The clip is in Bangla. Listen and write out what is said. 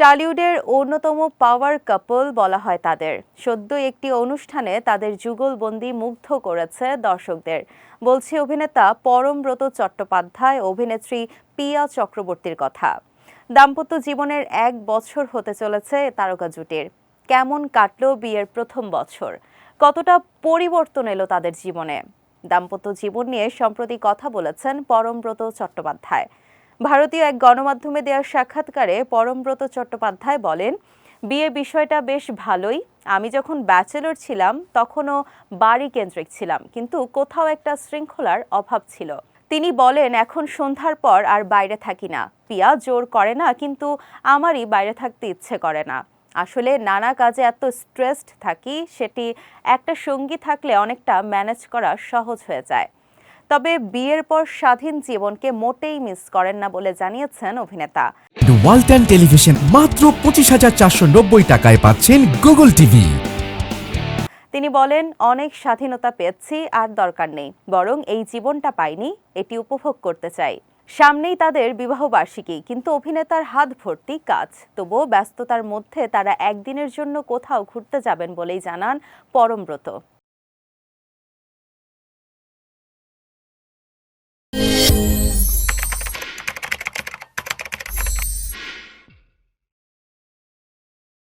টালিউডের অন্যতম পাওয়ার কাপল বলা হয় তাদের। সদ্য একটি অনুষ্ঠানে তাদের যুগলবন্দি মুগ্ধ করেছে দর্শকদের। বলছে অভিনেতা পরমব্রত চট্টোপাধ্যায়, অভিনেত্রী পিয়া চক্রবর্তীর কথা। দাম্পত্য জীবনের এক বছর হতে চলেছে তারকা জুটির। কেমন কাটলো বিয়ের প্রথম বছর? কতটা পরিবর্তন এলো তাদের জীবনে? দাম্পত্য জীবন নিয়ে সম্প্রতি কথা বলেছেন পরমব্রত চট্টোপাধ্যায়। ভারতীয় এক গণমাধ্যমে দেওয়া সাক্ষাৎকারে পরমব্রত চট্টোপাধ্যায় বলেন বিয়ে বিষয়টা বেশ ভালোই। আমি যখন ব্যাচেলর ছিলাম, তখনও বাড়ি কেন্দ্রিক ছিলাম, কিন্তু কোথাও একটা শৃঙ্খলার অভাব ছিল। তিনি বলেন, এখন সন্ধ্যার পর আর বাইরে থাকি না। পিয়া জোর করে না, কিন্তু আমারই বাইরে থাকতে ইচ্ছে করে না। আসলে নানা কাজে এত স্ট্রেসড থাকি, সেটি একটা সঙ্গী থাকলে অনেকটা ম্যানেজ করা সহজ হয়ে যায়। তবে বিয়ের পর স্বাধীন জীবনকে মোটেই মিস করেন না বলে জানিয়েছেন অভিনেতা। ওয়ালটন টেলিভিশন মাত্র পঁচিশ হাজার চারশো নব্বই টাকায় পাচ্ছেন গুগল টিভি তিনি বলেন অনেক স্বাধীনতা পেয়েছি আর দরকার নেই। বরং এই জীবনটা পাইনি এটি উপভোগ করতে চাই। সামনেই তাদের বিবাহ বার্ষিকী কিন্তু অভিনেতার হাত ভর্তি কাজ। তবুও ব্যস্ততার মধ্যে তারা একদিনের জন্য কোথাও ঘুরতে যাবেন বলেই জানান পরমব্রত।